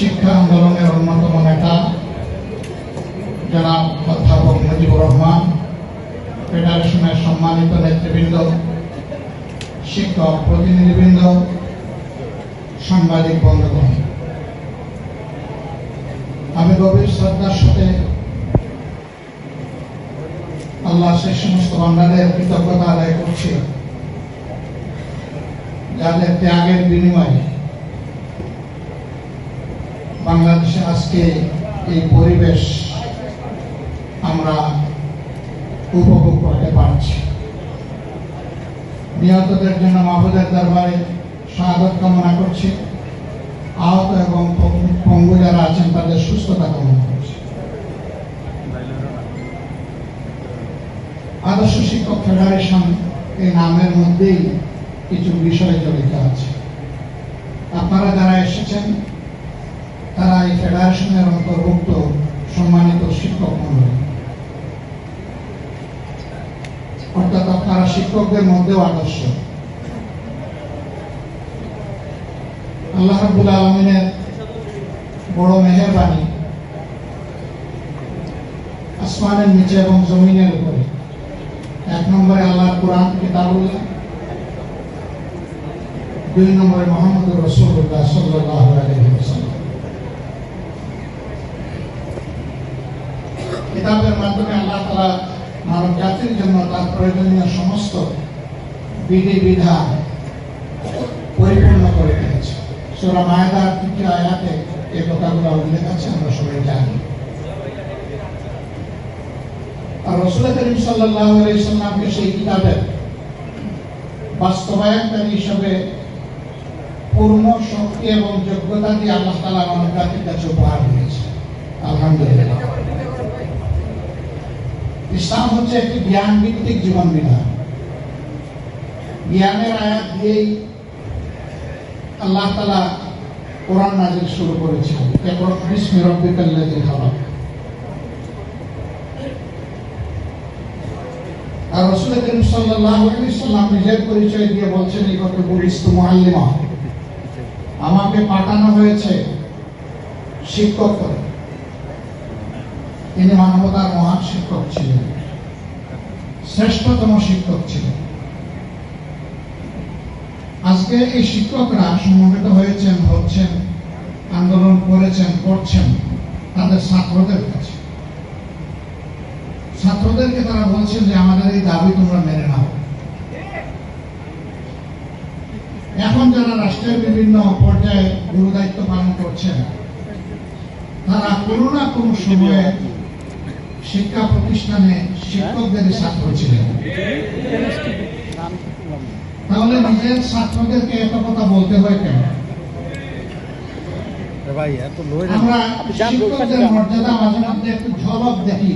শিক্ষা আন্দোলনের অন্যতম নেতা, জনাব অধ্যাপক মুজিবুর রহমান, ফেডারেশনের সম্মানিত নেতৃবৃন্দ, শিক্ষক প্রতিনিধিবৃন্দ, সাংবাদিক বন্ধুগণ। আমি গভীর শ্রদ্ধার সাথে আল্লাহ সে সমস্ত বান্দাদের কৃতজ্ঞতা আদায় করছি। যাদের ত্যাগের বিনিময়ে বাংলাদেশে আজকে এই পরিবেশ আমরা উপভোগ করতে পারছি। নিহতদের জন্য মাহবুদের দরবারে শাহাদত কামনা করছি। আহত এবং পঙ্গু যারা আছেন, তাদের সুস্থতা কামনা করছি। আদর্শ শিক্ষক ফেডারেশন এই নামের মধ্যেই কিছু বিষয় জড়িত আছে। আপনারা যারা এসেছেন তারা এই ফেডারেশনের অন্তর্ভুক্ত সম্মানিত শিক্ষক মন্ডলী। অর্থাৎ আপনারা শিক্ষকদের মধ্যেও আদর্শ। আল্লাহ রাবুল আলমিনের বড় মেহরবানি আসমানের নিচে এবং জমিনের উপরে। এক নম্বরে আল্লাহ কোরআন, কিতাবুল্লাহ। দুই নম্বরে মোহাম্মদ রসুল্লাহ সাল্লাহ কিতাবের মাধ্যমে আল্লাহ তালা মানব জাতির জন্য তার প্রয়োজনীয় সমস্ত বিধি বিধান পরিপূর্ণ করে দিয়েছে। সোরা মায়াদার তৃতীয় আয়াতে এই কথাগুলো উল্লেখ আছে, আমরা সবাই জানি। আর রসুল করিম সাল্লাহ সেই কিতাবের বাস্তবায়নকারী শক্তি এবং যোগ্যতা দিয়ে আল্লাহ তালা মানব জাতির কাছে উপহার দিয়েছে। আলহামদুলিল্লাহ। ইসলাম হচ্ছে একটি জ্ঞান ভিত্তিক জীবন বিধান জ্ঞানের আয়াত দিয়েই আল্লাহ তালা কোরআন নাজিল শুরু খালাক। আর রসুল করিম আলাইহি সাল্লাম নিজের পরিচয় দিয়ে বলছেন, এই কথা বুরিস্তু মুআল্লিমা। আমাকে পাঠানো হয়েছে শিক্ষক করে তিনি মানবতার মহান শিক্ষক ছিলেন। শ্রেষ্ঠতম শিক্ষক ছিলেন। আজকে এই শিক্ষকরা সমবেত হয়েছেন, হচ্ছেন, আন্দোলন করেছেন, করছেন তাদের ছাত্রদের কাছে। ছাত্রদেরকে তারা বলছেন যে, আমাদের এই দাবি তোমরা মেনে নাও। এখন যারা রাষ্ট্রের বিভিন্ন পর্যায়ে গুরু দায়িত্ব পালন করছেন, তারা কোনো না কোনো সময়ে শিক্ষা প্রতিষ্ঠানে শিক্ষকদের ছাত্র ছিলেন। তাহলে নিজের ছাত্রদেরকে এত কথা বলতে হয় কেন? আমরা শিক্ষকদের মর্যাদা মাঝে মধ্যে একটু ঝলক দেখি।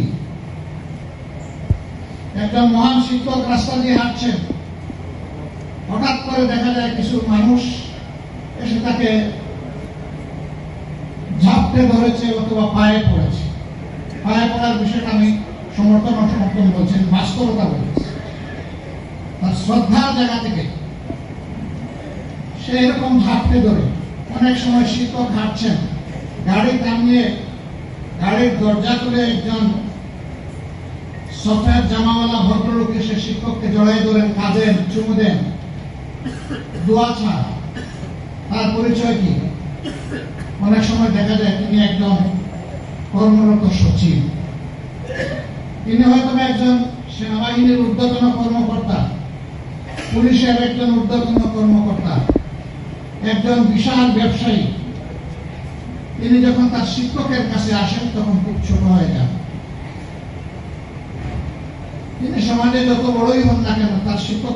একজন মহান শিক্ষক রাস্তা দিয়ে হাঁটছেন। হঠাৎ করে দেখা যায় কিছু মানুষ এসে তাকে ঝাপটে ধরেছে অথবা পায়ে পড়েছে। পায়ে পড়ার বিষয়টা আমি সমর্থন অসমর্থন বলছেন বাস্তবতা বলেছি। তার শ্রদ্ধার জায়গা থেকে সে এরকম ঝাপটে ধরে। অনেক সময় শিক্ষক হাঁটছেন। গাড়ি থামিয়ে গাড়ির দরজা খুলে একজন সফেদ জামাওয়ালা ভদ্রলোক এসে শিক্ষককে জড়াই ধরেন, কাঁদেন, চুমু দেন। দোয়া ছাড়া তার পরিচয় কি? অনেক সময় দেখা যায় তিনি একজন কর্মরত সচিব। তিনি হয়তো একজন সেনাবাহিনীর ঊর্ধ্বতন কর্মকর্তা, পুলিশের একজন ঊর্ধ্বতন কর্মকর্তা, একজন বিশাল ব্যবসায়ী। তিনি যখন তার শিক্ষকের কাছে আসেন, তখন খুব ছোট হয়ে যান। তিনি সমাজে যত বড়ই হন না কেন, তার শিক্ষকের